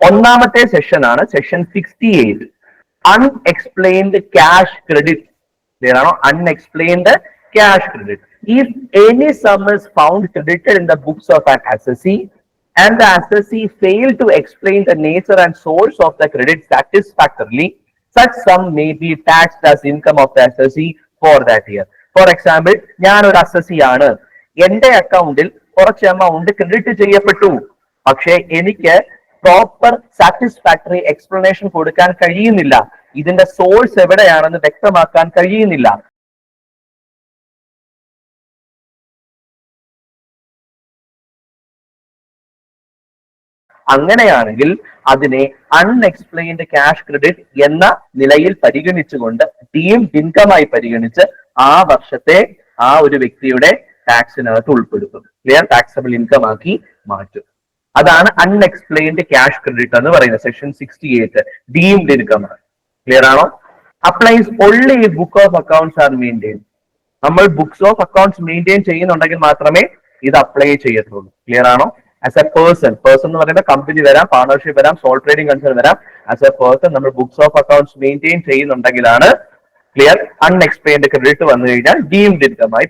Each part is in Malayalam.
ഒന്നാമത്തെ സെഷൻ ആണ് session sixty eight unexplained cash credit no unexplained cash credit. If any sum is found credited in the books of an assessee and the assessee failed to explain the nature and source of the credit satisfactorily, such sum may be taxed as income of the assessee for that year. For example, ഞാൻ ഒരു assessee ആണ് എന്റെ അക്കൗണ്ടിൽ കുറച്ച് എമൗണ്ട് ക്രെഡിറ്റ് ചെയ്യപ്പെട്ടു പക്ഷേ എനിക്ക് പ്രോപ്പർ സാറ്റിസ്ഫാക്ടറി എക്സ്പ്ലനേഷൻ കൊടുക്കാൻ കഴിയുന്നില്ല. ഇതിന്റെ സോഴ്സ് എവിടെയാണെന്ന് വ്യക്തമാക്കാൻ കഴിയുന്നില്ല. അങ്ങനെയാണെങ്കിൽ അതിനെ അൺഎക്സ്പ്ലെയിൻഡ് ക്യാഷ് ക്രെഡിറ്റ് എന്ന നിലയിൽ പരിഗണിച്ചുകൊണ്ട് ഡീംഡ് ഇൻകമായി പരിഗണിച്ച് ആ വർഷത്തെ ആ ഒരു വ്യക്തിയുടെ ടാക്സിനകത്ത് ഉൾപ്പെടുത്തും. ക്ലിയർ ടാക്സബിൾ ഇൻകം ആക്കി മാറ്റും. അതാണ് അൺഎക്സ്പ്ലെയിൻഡ് ക്യാഷ് ക്രെഡിറ്റ് എന്ന് പറയുന്നത് section sixty eight deemed income clear ആണോ? Applies only book of accounts are maintain നമ്മൾ ബുക്സ് ഓഫ് അക്കൗണ്ട്സ് മെയിന്റെയിൻ ചെയ്യുന്നുണ്ടെങ്കിൽ മാത്രമേ ഇത് അപ്ലൈ ചെയ്യത്തുള്ളൂ. ക്ലിയർ ആണോ? ആസ് എ പേഴ്സൺ പേഴ്സൺ എന്ന് പറയുമ്പോൾ കമ്പനി വരാം പാർട്ണർഷിപ്പ് വരാം സോൾ ട്രേഡിംഗ് കൺസേൺ വരാം. ആസ് എ പേഴ്സൺ നമ്മൾ ബുക്സ് ഓഫ് അക്കൗണ്ട്സ് മെയിന്റെയിൻ ചെയ്യുന്നുണ്ടെങ്കിലാണ് ക്ലിയർ അൺഎക്സ്പ്ലെയിൻഡ് ക്രെഡിറ്റ് വന്നു കഴിഞ്ഞാൽ ഡീംഡ് ഇൻകം ആയി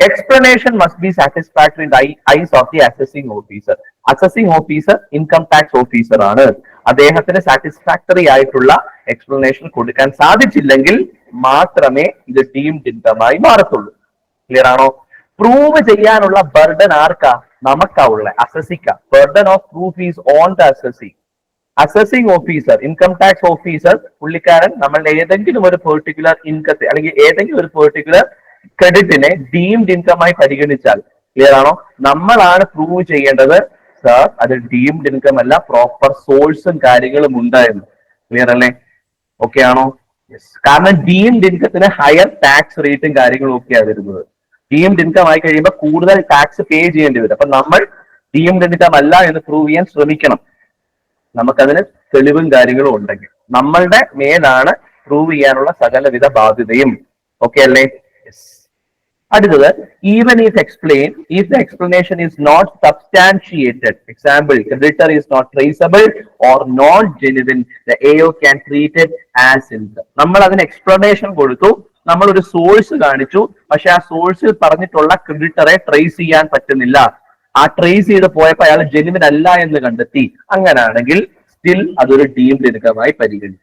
explanation must be satisfactory in eyes of the assessing officer assessing officer income tax officer ആണ്. അദ്ദേഹത്തിന് സാറ്റിസ്ഫാക്ടറി ആയിട്ടുള്ള എക്സ്പ്ലനേഷൻ കൊടുക്കാൻ സാധിച്ചില്ലെങ്കിൽ മാത്രമേ ഇത് ഡീം ഡിന്തമായി മാറത്തുള്ളൂ. ക്ലിയർ ആണോ? പ്രൂവ് ചെയ്യാനുള്ള ബർഡൻ ആർക്കാ? നമുക്കാ ഉള്ള അസസിക്ക burden of proof is on the assessee assessing officer income tax officer പുള്ളിക്കാരൻ നമ്മളുടെ ഏതെങ്കിലും ഒരു പെർട്ടിക്കുലർ ഇൻകത്തെ അല്ലെങ്കിൽ ഏതെങ്കിലും ഒരു പെർട്ടിക്കുലർ ക്രെഡിറ്റിനെ ഡീംഡ് ഇൻകം ആയി പരിഗണിച്ചാൽ ക്ലിയർ ആണോ? നമ്മളാണ് പ്രൂവ് ചെയ്യേണ്ടത് സർ അത് ഡീംഡ് ഇൻകം അല്ല പ്രോപ്പർ സോഴ്സും കാര്യങ്ങളും ഉണ്ടായിരുന്നു. ക്ലിയർ അല്ലേ? ഓക്കെ ആണോ? കാരണം ഡീംഡ് ഇൻകത്തിന് ഹയർ ടാക്സ് റേറ്റും കാര്യങ്ങളും ഒക്കെ വരുന്നത്. ഡീംഡ് ഇൻകം ആയി കഴിയുമ്പോൾ കൂടുതൽ ടാക്സ് പേ ചെയ്യേണ്ടി വരും. അപ്പൊ നമ്മൾ ഡീംഡ് ഇൻകം അല്ല എന്ന് പ്രൂവ് ചെയ്യാൻ ശ്രമിക്കണം. നമുക്കതിന് തെളിവും കാര്യങ്ങളും ഉണ്ടെങ്കിൽ. നമ്മളുടെ മേലാണ് പ്രൂവ് ചെയ്യാനുള്ള സകലവിധ ബാധ്യതയും. ഓക്കെ അല്ലേ? അടുത്തത് even is explain is the explanation is not substantiated example creditor is not traceable or not genuine the AO can treated as in നമ്മൾ അതിന് എക്സ്പ്ലനേഷൻ കൊടുത്തു നമ്മൾ ഒരു സോഴ്സ് കാണിച്ചു പക്ഷെ ആ സോഴ്സിൽ പറഞ്ഞിട്ടുള്ള ക്രെഡിറ്ററെ ട്രേസ് ചെയ്യാൻ പറ്റുന്നില്ല. ആ ട്രേസ് ചെയ്ത് പോയപ്പോൾ അയാൾ ജെനുവിൻ അല്ല എന്ന് കണ്ടെത്തി. അങ്ങനാണെങ്കിൽ സ്റ്റിൽ അതൊരു ഡീംഡ് ഇൻകമായി പരിഗണിക്കും.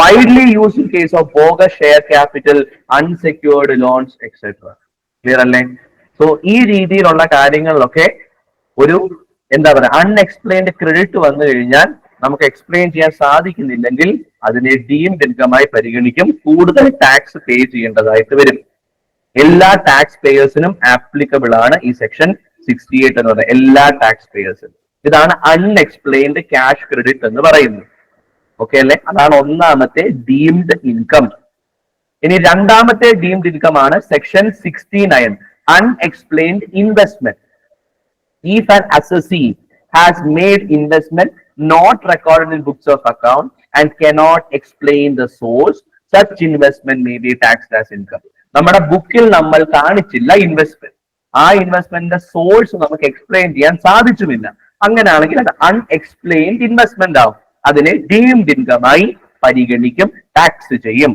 Widely use in case of bogus share capital unsecured loans etcetera clear അല്ലേ? സോ ഈ രീതിയിലുള്ള കാര്യങ്ങളിലൊക്കെ ഒരു എന്താ പറയുക അൺഎക്സ്പ്ലെയിൻഡ് ക്രെഡിറ്റ് വന്നു കഴിഞ്ഞാൽ നമുക്ക് എക്സ്പ്ലെയിൻ ചെയ്യാൻ സാധിക്കുന്നില്ലെങ്കിൽ അതിനെ ഡീംഡ് ഇൻകമായി പരിഗണിക്കും. കൂടുതൽ ടാക്സ് പേ ചെയ്യേണ്ടതായിട്ട് വരും. എല്ലാ ടാക്സ് പേയേഴ്സിനും ആപ്ലിക്കബിൾ ആണ് ഈ സെക്ഷൻ സിക്സ്റ്റി എയ്റ്റ് എന്ന് പറയുന്നത്. എല്ലാ ടാക്സ് പേയേഴ്സിനും ഇതാണ് അൺഎക്സ്പ്ലെയിൻഡ് ക്യാഷ് ക്രെഡിറ്റ് എന്ന് പറയുന്നത്. ഓക്കെ അല്ലെ? അതാണ് ഒന്നാമത്തെ ഡീംഡ് ഇൻകം ഇനി രണ്ടാമത്തെ ഡീംഡ് ഇൻകം ആണ് section sixty nine unexplained investment if an assessee has made investment not recorded in books of account and cannot explain the source such investment may be tax as income നമ്മുടെ ബുക്കിൽ നമ്മൾ കാണിച്ചില്ല ഇൻവെസ്റ്റ്മെന്റ് ആ ഇൻവെസ്റ്റ്മെന്റിന്റെ സോഴ്സ് നമുക്ക് എക്സ്പ്ലെയിൻ ചെയ്യാൻ സാധിച്ചുമില്ല. അങ്ങനെയാണെങ്കിൽ അത് അൺഎക്സ്പ്ലെയിൻഡ് ഇൻവെസ്റ്റ്മെന്റ് ആവും. അതിനെ ഡീംഡ് ഇൻകമായി പരിഗണിക്കും ടാക്സ് ചെയ്യും.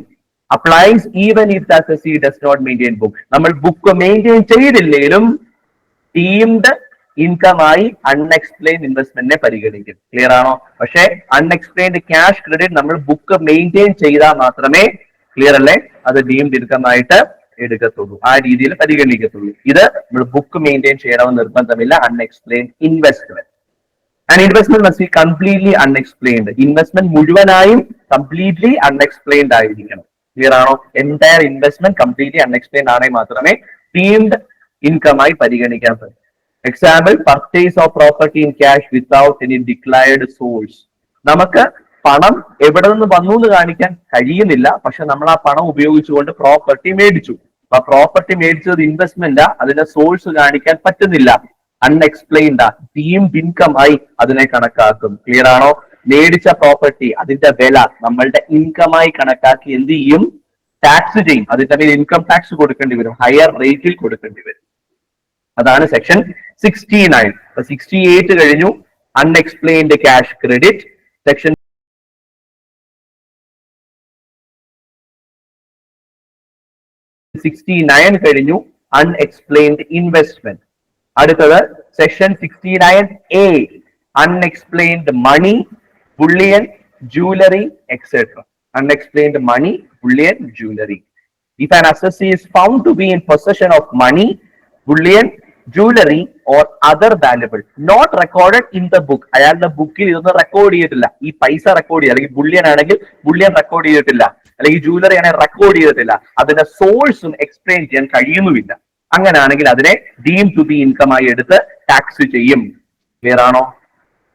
Applies even if the assessee does not maintain book നമ്മൾ ബുക്ക് മെയിന്റെയിൻ ചെയ്തില്ലെങ്കിലും ഡീംഡ് ഇൻകമായി ആയി അൺഎക്സ്പ്ലെയിൻഡ് ഇൻവെസ്റ്റ്മെന്റിനെ പരിഗണിക്കും. ക്ലിയർ ആണോ? പക്ഷേ അൺഎക്സ്പ്ലെയിൻഡ് ക്യാഷ് ക്രെഡിറ്റ് നമ്മൾ ബുക്ക് മെയിന്റെയിൻ ചെയ്താൽ മാത്രമേ ക്ലിയർ അല്ലേ? അത് ഡീംഡ് ഇൻകം ആയിട്ട് എടുക്കത്തുള്ളൂ. ആ രീതിയിൽ പരിഗണിക്കത്തുള്ളൂ. ഇത് നമ്മൾ ബുക്ക് മെയിന്റെയിൻ ചെയ്യണമെന്ന് നിർബന്ധമില്ല. Unexplained investment and investment must be completely unexplained investment മുഴുവനായും കംപ്ലീറ്റ്ലി അൺഎക്സ്പ്ലെയിൻഡ് ആയിരിക്കണം. ക്ലിയർ ആണോ? എന്റയർ ഇൻവെസ്റ്റ്മെന്റ് കംപ്ലീറ്റ്ലി അൺഎക്സ്പ്ലെയിൻഡ് ആണെങ്കിൽ മാത്രമേ ടീംഡ് ഇൻകം ആയി പരിഗണിക്കാൻ പറ്റൂ example purchase of property in cash without any declared source നമുക്ക് പണം എവിടെ നിന്ന് വന്നു എന്ന് കാണിക്കാൻ കഴിയുന്നില്ല. പക്ഷെ നമ്മൾ ആ പണം ഉപയോഗിച്ചുകൊണ്ട് പ്രോപ്പർട്ടി മേടിച്ചു. അപ്പൊ പ്രോപ്പർട്ടി മേടിച്ചത് ഇൻവെസ്റ്റ്മെന്റ് അതിന്റെ സോഴ്സ് കാണിക്കാൻ പറ്റുന്നില്ല. അൺഎക്സ്പ്ലെയിൻഡ് ഡീംഡ് ഇൻകം ആയി അതിനെ കണക്കാക്കും. ക്ലിയർ ആണോ? മേടിച്ച പ്രോപ്പർട്ടി അതിന്റെ വില നമ്മളുടെ ഇൻകമായി കണക്കാക്കി എന്ത് ചെയ്യും? ടാക്സ് ചെയ്യും. അതിന്റെ മേൽ ഇൻകം ടാക്സ് കൊടുക്കേണ്ടി വരും. ഹയർ റേറ്റിൽ കൊടുക്കേണ്ടി വരും. അതാണ് section sixty nine sixty eight കഴിഞ്ഞു. Unexplained cash credit section sixty nine കഴിഞ്ഞു. അൺഎക്സ്പ്ലെയിൻഡ് ഇൻവെസ്റ്റ്മെന്റ് അടുത്തത് section sixty nine A unexplained money bullion jewellery etcetera unexplained money bullion jewellery If an assessee is found to be in possession of money, bullion, jewelry or other valuable not recorded in the book. അയാളുടെ ബുക്കിൽ ഇതൊന്നും റെക്കോർഡ് ചെയ്തിട്ടില്ല. ഈ പൈസ റെക്കോർഡ് ചെയ്യുക അല്ലെങ്കിൽ ബുള്ളിയൻ ആണെങ്കിൽ ബുള്ളിയൻ റെക്കോർഡ് ചെയ്തിട്ടില്ല. അല്ലെങ്കിൽ ജൂവലറി ആണെങ്കിൽ റെക്കോർഡ് ചെയ്തിട്ടില്ല. അതിന്റെ സോഴ്സും എക്സ്പ്ലെയിൻ ചെയ്യാൻ കഴിയുന്നുമില്ല. അങ്ങനെയാണെങ്കിൽ അതിനെ ഡീം ടു ബി ഇൻകം ആയി എടുത്ത് ടാക്സ് ചെയ്യും. ക്ലിയർ ആണോ?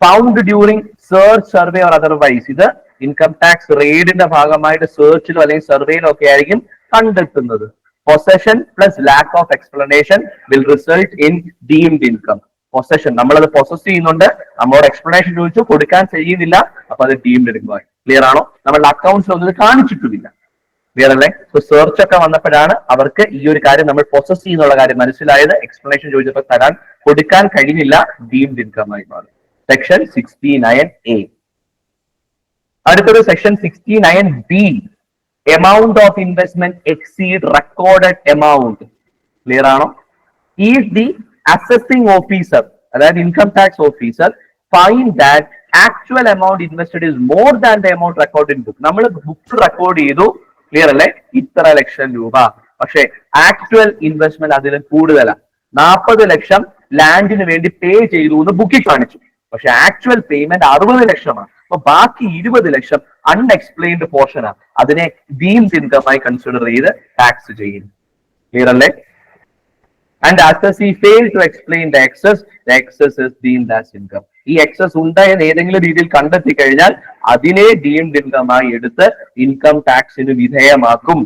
Found during search survey or otherwise ഇത് ഇൻകം ടാക്സ് റെയ്ഡിന്റെ ഭാഗമായിട്ട് സെർച്ചിലോ അല്ലെങ്കിൽ സർവേയിലോ ഒക്കെ ആയിരിക്കും കണ്ടെത്തുന്നത് possession plus lack of explanation will result in deemed income possession നമ്മളത് പൊസസ് ചെയ്യുന്നുണ്ട്. നമ്മളോട് എക്സ്പ്ലനേഷൻ ചോദിച്ചു കൊടുക്കാൻ ചെയ്യുന്നില്ല. അപ്പൊ അത് ഡീംഡ് ഇൻകം ക്ലിയർ ആണോ? നമ്മളുടെ അക്കൗണ്ട്സിൽ ഒന്നും കാണിച്ചിട്ടുമില്ല. ക്ലിയർ അല്ലേ? സോ സെർച്ച് ഒക്കെ വന്നപ്പോഴാണ് അവർക്ക് ഈ ഒരു കാര്യം നമ്മൾ പ്രോസസ് ചെയ്യുന്നുള്ള കാര്യം മനസ്സിലായത്. എക്സ്പ്ലനേഷൻ ചോദിച്ചപ്പോൾ തരാൻ കൊടുക്കാൻ കഴിഞ്ഞില്ല ഡീംഡ് ഇൻകം ആയി മാറി. സെക്ഷൻ സിക്സ്റ്റി നയൻ എ അടുത്തൊരു section sixty nine B amount of investment exceed recorded amount clear ആണോ? ഈസ് ദി അസസിംഗ് ഓഫീസർ അതായത് income tax officer find that actual amount invested is more than the amount record in book നമ്മൾ ബുക്ക് റെക്കോർഡ് ചെയ്തു. ക്ലിയർ അല്ലേ? ഇത്ര ലക്ഷം രൂപ. പക്ഷേ ആക്ച്വൽ ഇൻവെസ്റ്റ്മെന്റ് അതിൽ കൂടുതലാണ് നാൽപ്പത് ലക്ഷം ലാൻഡിന് വേണ്ടി പേ ചെയ്തു എന്ന് ബുക്കിൽ കാണിച്ചു. പക്ഷെ ആക്ച്വൽ പേയ്മെന്റ് അറുപത് ലക്ഷമാണ്. അപ്പൊ ബാക്കി ഇരുപത് ലക്ഷം അൺഎക്സ്പ്ലെയിൻഡ് പോർഷനാണ് അതിനെ ഡീംഡ് ഇൻകമായി കൺസിഡർ ചെയ്ത് ടാക്സ് ചെയ്യും ക്ലിയർ അല്ലേ? And as he fail to explain the excess the is deemed as income ഈ എക്സസ് ഉണ്ട് എന്ന് ഏതെങ്കിലും രീതിയിൽ കണ്ടെത്തി കഴിഞ്ഞാൽ അതിനെ ഡീംഡ് ഇൻകമായി എടുത്ത് ഇൻകം ടാക്സിന് വിധേയമാക്കും.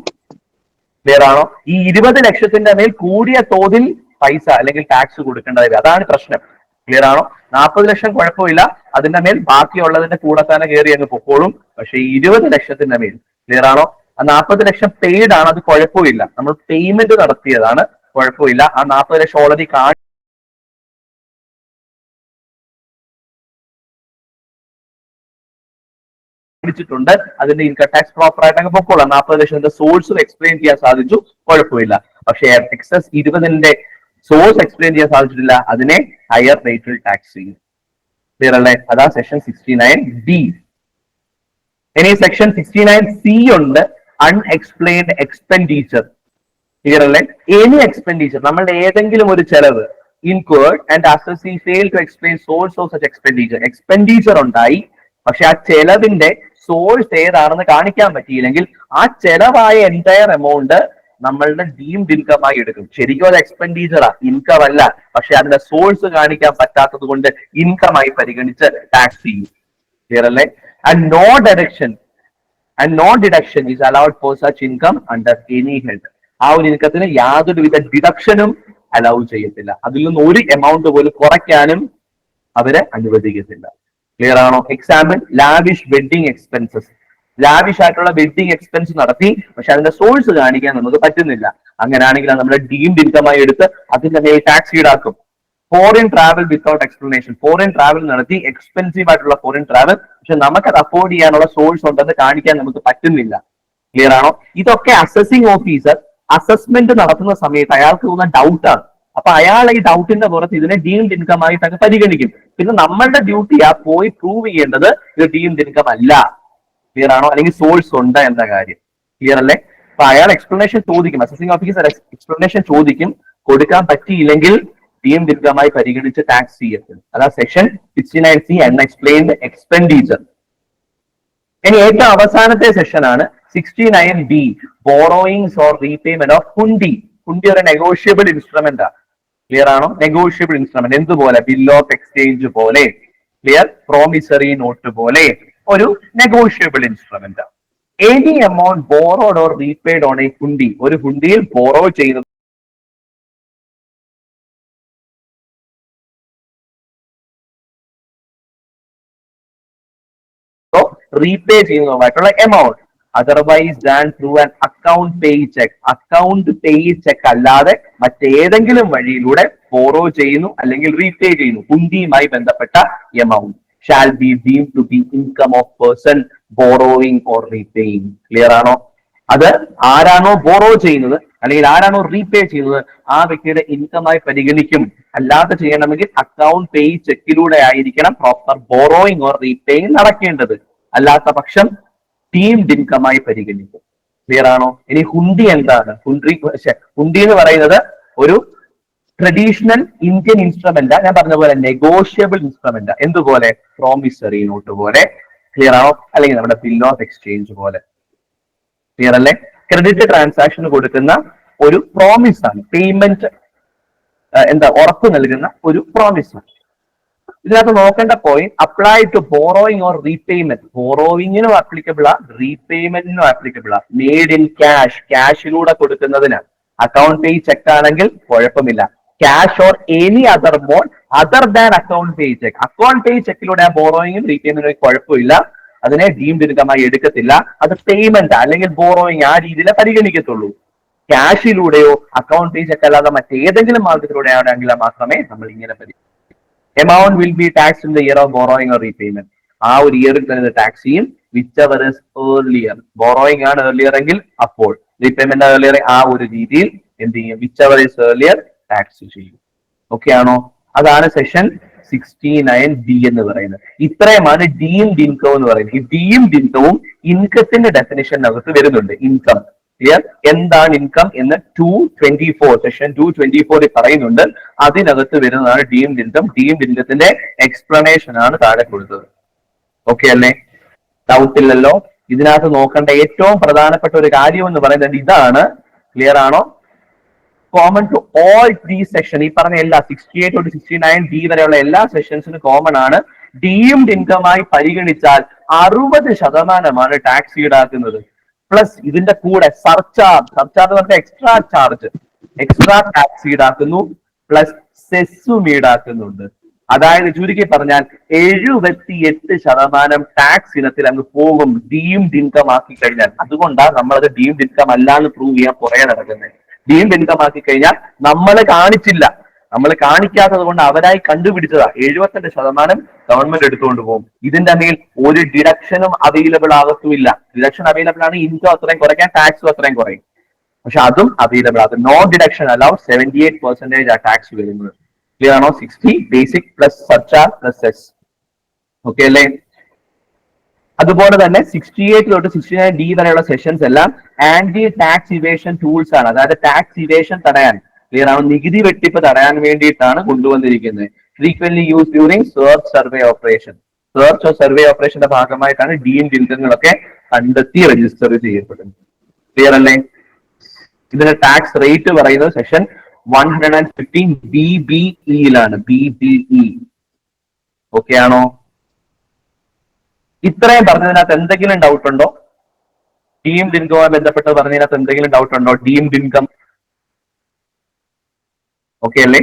വേറാണോ ഈ ഇരുപത് ലക്ഷത്തിന്റെ മേൽ കൂടിയ തോതിൽ പൈസ അല്ലെങ്കിൽ ടാക്സ് കൊടുക്കേണ്ടത് വരും. അതാണ് പ്രശ്നം. ക്ലിയർ ആണോ? നാൽപ്പത് ലക്ഷം കുഴപ്പമില്ല. അതിന്റെ മേൽ ബാക്കിയുള്ളതിന്റെ കൂടെ തന്നെ കയറി അങ്ങ് പൊക്കോളും. പക്ഷെ ഇരുപത് ലക്ഷത്തിന്റെ മേൽ ക്ലിയർ ആണോ? ആ നാൽപ്പത് ലക്ഷം പെയ്ഡ് ആണ്. അത് കുഴപ്പമില്ല. നമ്മൾ പേയ്മെന്റ് നടത്തിയതാണ്. കുഴപ്പമില്ല. ആ നാൽപ്പത് ലക്ഷം ഓൾറെഡി കാണിച്ചിട്ടുണ്ട് അതിന്റെ ഇൻകം ടാക്സ് പ്രോപ്പർ ആയിട്ട് പൊക്കോളാം. നാൽപ്പത് ലക്ഷത്തിന്റെ സോഴ്സും എക്സ്പ്ലെയിൻ ചെയ്യാൻ സാധിച്ചു. കുഴപ്പമില്ല. പക്ഷെ എക്സസ് ഇരുപതിന്റെ സോഴ്സ് എക്സ്പ്ലെയിൻ ചെയ്യാൻ സാധിച്ചിട്ടില്ല. അതിനെ ഹയർ റേറ്റിൽ ടാക്സ് ചെയ്യും. ക്ലിയർ അല്ലേ? അതാ സെക്ഷൻ സിക്സ്റ്റി നയൻ ഡി ഇനി സെക്ഷൻ സിക്സ്റ്റി നയൻ സി ഉണ്ട്. അൺഎക്സ്പ്ലെയിൻഡ് എക്സ്പെൻഡിച്ചർ ക്ലിയർ അല്ലേ? എനി എക്സ്പെൻഡിച്ചർ നമ്മളുടെ ഏതെങ്കിലും ഒരു ചെലവ് incurred and assessee fail to explain source of such expenditure expenditure ഉണ്ടായി. പക്ഷെ ആ ചെലവിന്റെ സോഴ്സ് ഏതാണെന്ന് കാണിക്കാൻ പറ്റിയില്ലെങ്കിൽ ആ ചെലവായ എന്റയർ എമൗണ്ട് നമ്മളുടെ ഡീംഡ് ഇൻകം ആയി എടുക്കും. ശരിക്കും അത് എക്സ്പെൻഡിച്ചറാ ഇൻകം അല്ല. പക്ഷെ അതിന്റെ സോഴ്സ് കാണിക്കാൻ പറ്റാത്തത് കൊണ്ട് ഇൻകം ആയി പരിഗണിച്ച് ടാക്സ് ചെയ്യും. ക്ലിയർ അല്ലേ? And no direction and no deduction is allowed for such income under any head ആ ഒരു ഇൻകത്തിന് യാതൊരു വിധ ഡിഡക്ഷനും അലൗ ചെയ്യത്തില്ല. അതിൽ നിന്ന് ഒരു എമൗണ്ട് പോലും കുറയ്ക്കാനും അവരെ അനുവദിക്കത്തില്ല. ക്ലിയർ ആണോ? Example lavish wedding expenses lavish ആയിട്ടുള്ള വെഡിങ് എക്സ്പെൻസ് നടത്തി പക്ഷെ അതിന്റെ സോഴ്സ് കാണിക്കാൻ നമുക്ക് പറ്റുന്നില്ല. അങ്ങനെയാണെങ്കിൽ അത് നമ്മുടെ ഡീംഡ് ഇൻകം ആയി എടുത്ത് അതിന്റെ മേൽ ടാക്സ് ഈടാക്കും. Foreign travel without explanation foreign travel നടത്തി എക്സ്പെൻസീവ് ആയിട്ടുള്ള ഫോറിൻ ട്രാവൽ പക്ഷെ നമുക്ക് അത് അഫോർഡ് ചെയ്യാനുള്ള സോഴ്സ് ഉണ്ടെന്ന് കാണിക്കാൻ നമുക്ക് പറ്റുന്നില്ല. ക്ലിയർ ആണോ? ഇതൊക്കെ അസസിംഗ് ഓഫീസർ അസസ്മെന്റ് നടത്തുന്ന സമയത്ത് അയാൾക്ക് തോന്നുന്ന ഡൗട്ടാണ് അപ്പൊ അയാൾ ഈ ഡൗട്ടിന്റെ പുറത്ത് ഇതിനെ ഡീംഡ് ഇൻകം ആയിട്ടൊക്കെ പരിഗണിക്കും. പിന്നെ നമ്മളുടെ ഡ്യൂട്ടിയാ പോയി പ്രൂവ് ചെയ്യേണ്ടത് ഇത് ഡീംഡ് ഇൻകം അല്ല. ക്ലിയർ ആണോ? അല്ലെങ്കിൽ സോഴ്സ് ഉണ്ട് എന്ന കാര്യം. ക്ലിയർ അല്ലേ? അപ്പൊ അയാൾ എക്സ്പ്ലനേഷൻ ചോദിക്കും. അസസിംഗ് ഓഫീസർ എക്സ്പ്ലനേഷൻ ചോദിക്കും. കൊടുക്കാൻ പറ്റിയില്ലെങ്കിൽ ഡീംഡ് ദീർഘമായി പരിഗണിച്ച് ടാക്സ് ചെയ്യപ്പെടും അതാ section sixty nine C unexplained expenditure ഇനി ഏറ്റവും അവസാനത്തെ സെഷൻ ആണ് sixty nine B borrowings or repayment of കുണ്ടി hundi ഒരു നെഗോഷ്യബിൾ ഇൻസ്ട്രുമെന്റ് ആണ് ക്ലിയർ ആണോ? നെഗോഷ്യബിൾ ഇൻസ്ട്രുമെന്റ് എന്തുപോലെ? ബിൽ ഓഫ് എക്സ്ചേഞ്ച് പോലെ. ക്ലിയർ പ്രോമിസറി നോട്ട് പോലെ. ഒരു negotiable instrument any amount borrowed or repaid on a hundi ഒരു ഹുണ്ടിയിൽ ബോറോ ചെയ്യുന്നത് repay ചെയ്യുന്നതുമായിട്ടുള്ള amount otherwise than through an account pay cheque account pay cheque അല്ലാതെ മറ്റേതെങ്കിലും വഴിയിലൂടെ ബോറോ ചെയ്യുന്നു അല്ലെങ്കിൽ റീപേ ചെയ്യുന്നു. ഹുണ്ടിയുമായി ബന്ധപ്പെട്ട amount shall be deem to be income of person borrowing or repaying clear ആണോ? അത് ആരാണോ ബോറോ ചെയ്യുന്നത് അല്ലെങ്കിൽ ആരാണോ റീപേ ചെയ്യുന്നത് ആ വ്യക്തിയുടെ ഇൻകമായി പരിഗണിക്കും. അല്ലാതെ ചെയ്യണമെങ്കിൽ അക്കൗണ്ട് പേ ചെക്കിലൂടെ ആയിരിക്കണം പ്രോപ്പർ ബോറോയിങ് ഓർ റീപേയിങ് നടക്കേണ്ടത്. അല്ലാത്ത പക്ഷം ടീംഡ് ഇൻകമായി പരിഗണിക്കും ക്ലിയർ ആണോ? ഇനി ഹുണ്ടി എന്താണ്? ഹുണ്ടി ഹുണ്ടി എന്ന് പറയുന്നത് ഒരു ട്രഡീഷണൽ ഇന്ത്യൻ ഇൻസ്ട്രുമെന്റ് ഞാൻ പറഞ്ഞ പോലെ നെഗോഷ്യബിൾ ഇൻസ്ട്രുമെന്റ് എന്തുപോലെ? പ്രോമിസറി നോട്ട് പോലെ. ക്ലിയർ ആണോ? അല്ലെങ്കിൽ നമ്മുടെ ബിൽ ഓഫ് എക്സ്ചേഞ്ച് പോലെ. ക്ലിയർ അല്ലേ? ക്രെഡിറ്റ് ട്രാൻസാക്ഷൻ കൊടുക്കുന്ന ഒരു പ്രോമിസ് ആണ്. പേയ്മെന്റ് എന്താ ഉറപ്പ് നൽകുന്ന ഒരു പ്രോമിസ് ആണ്. ഇതിനകത്ത് നോക്കേണ്ട point apply to borrowing or repayment ബോറോയിങ്ങിനും applicable ആ റീപേയ്മെന്റിനും ആപ്ലിക്കബിൾ ആ. മെയ്ഡ് ഇൻ ക്യാഷ് ക്യാഷിലൂടെ കൊടുക്കുന്നതിന്. അക്കൗണ്ട് പേ ചെക്ക് ആണെങ്കിൽ കുഴപ്പമില്ല. Cash or any other mode other than account pay cheque account pay ചെക്കിലൂടെ ആ ബോറോയിങ്ങും റീപേയ്മെന്റിനും കുഴപ്പമില്ല. അതിനെ ഡീംഡ് ഇൻകമായി എടുക്കത്തില്ല. അത് പേയ്മെന്റ് അല്ലെങ്കിൽ ബോറോയിങ് ആ രീതിയിലെ പരിഗണിക്കത്തുള്ളൂ. ക്യാഷിലൂടെയോ അക്കൗണ്ട് പേ ചെക്ക് അല്ലാതെ മറ്റേതെങ്കിലും മാർഗത്തിലൂടെ ആണെങ്കിൽ മാത്രമേ നമ്മൾ ഇങ്ങനെ പരിഗണിക്കൂ amount will be tax in the year of borrowing or repayment ആ ഒരു ഇയറിൽ തന്നെ ടാക്സ് ചെയ്യും. വിച്ച് അവർ ഏർലിയർ ബോറോയിങ് ആണ് ഏർലിയർ എങ്കിൽ അപ്പോൾ റീപേയ്മെന്റ് ഏർലിയർ ആ ഒരു രീതിയിൽ എന്ത് ചെയ്യും? വിച്ച് അവർ ഏർലിയർ ടാക്സ് ചെയ്യും. ഓക്കെ ആണോ? അതാണ് സെഷൻ സിക്സ്റ്റി നയൻ ഡി എന്ന് പറയുന്നത്. ഇത്രയുമാണ് ഡീംഡ് ഇൻകം എന്ന് പറയുന്നത്. ഈ ഡീംഡ് ഡിൻകവും ഇൻകത്തിന്റെ ഡെഫിനിഷനകത്ത് വരുന്നുണ്ട്. ഇൻകം ക്ലിയർ എന്താണ് ഇൻകം എന്ന് two twenty four section two twenty ഫോറിൽ പറയുന്നുണ്ട്. അതിനകത്ത് വരുന്നതാണ് ഡീം ഇൻകം ഡീം ഇൻകത്തിന്റെ എക്സ്പ്ലനേഷൻ ആണ് താഴെ കൊടുത്തത്. ഓക്കെ അല്ലേ? ഡൗട്ട് ഇല്ലല്ലോ. ഇതിനകത്ത് നോക്കേണ്ട ഏറ്റവും പ്രധാനപ്പെട്ട ഒരു കാര്യം എന്ന് പറയുന്നത് ഇതാണ്. ക്ലിയർ ആണോ? Common to all three section ഈ പറഞ്ഞ എല്ലാ sixty eight to sixty nine D വരെയുള്ള എല്ലാ സെഷൻസിനും കോമൺ ആണ്. ഡീംഡ് ഇൻകമായി പരിഗണിച്ചാൽ അറുപത് ശതമാനമാണ് ടാക്സ് ഈടാക്കുന്നത്. പ്ലസ് ഇതിന്റെ കൂടെ സർചാർജ് സർചാർജ് പറഞ്ഞാൽ എക്സ്ട്രാ ചാർജ് എക്സ്ട്രാ ടാക്സ് ഈടാക്കുന്നു പ്ലസ് സെസ്സും ഈടാക്കുന്നുണ്ട്. അതായത് ചുരുക്കി പറഞ്ഞാൽ എഴുപത്തി എട്ട് ശതമാനം ടാക്സ് ഇനത്തിൽ അങ്ങ് പോകും ഡീംഡ് ഇൻകം ആക്കി കഴിഞ്ഞാൽ. അതുകൊണ്ടാണ് നമ്മളത് ഡീംഡ് ഇൻകം അല്ലാന്ന് പ്രൂവ് ചെയ്യാൻ പുറകെ നടക്കുന്നത് ഡീംഡ് ഇൻകം ആക്കി കഴിഞ്ഞാൽ നമ്മൾ കാണിച്ചില്ല. നമ്മൾ കാണിക്കാത്തത് കൊണ്ട് അവരായി കണ്ടുപിടിച്ചതാ. എഴുപത്തിരണ്ട് ശതമാനം ഗവൺമെന്റ് എടുത്തുകൊണ്ട് പോകും. ഇതിന്റെ മേൽ ഒരു ഡിഡക്ഷനും അവൈലബിൾ ആകത്തുമില്ല. ഡിഡക്ഷൻ അവൈലബിൾ ആണ് ഇൻകം അത്രയും കുറയ്ക്കാൻ ടാക്സും അത്രയും കുറയും. പക്ഷെ അതും അവൈലബിൾ അത് no deduction allow seventy eight percentage ആ ടാക്സ് വരുന്നത്. ക്ലിയർ ആണോ? Sixty basic plus surcharge plus cess okay അല്ലേ? അതുപോലെ തന്നെ സിക്സ്റ്റി എയ്റ്റ് തൊട്ട് സിക്സ്റ്റി നയൻ ഡി വരെയുള്ള സെഷൻസ് എല്ലാം ആന്റി ടാക്സ് ഇവേഷൻ ടൂൾസ് ആണ്. അതായത് ടാക്സ് ഇവേഷൻ തടയാൻ. ക്ലിയർ ആണ് നികുതി വെട്ടിപ്പ് തടയാൻ വേണ്ടിയിട്ടാണ് കൊണ്ടുവന്നിരിക്കുന്നത്. Frequent use during search survey operation search survey ഓപ്പറേഷന്റെ ഭാഗമായിട്ടാണ് ഡീംഡ് ഇൻകങ്ങളൊക്കെ കണ്ടെത്തി രജിസ്റ്റർ ചെയ്യപ്പെടുന്നത്. ക്ലിയർ അല്ലേ? ഇതിന്റെ ടാക്സ് റേറ്റ് പറയുന്നത് section one hundred and fifteen B B ഇയിലാണ് B B E okay ആണോ? ഇത്രയും പറഞ്ഞതിനകത്ത് എന്തെങ്കിലും ഡൗട്ട് ഉണ്ടോ? ഡീംഡ് ഇൻകവുമായി ബന്ധപ്പെട്ട് പറഞ്ഞതിനകത്ത് എന്തെങ്കിലും ഡൗട്ട് ഉണ്ടോ? ഡീംഡ് ഇൻകം ഓക്കെ അല്ലേ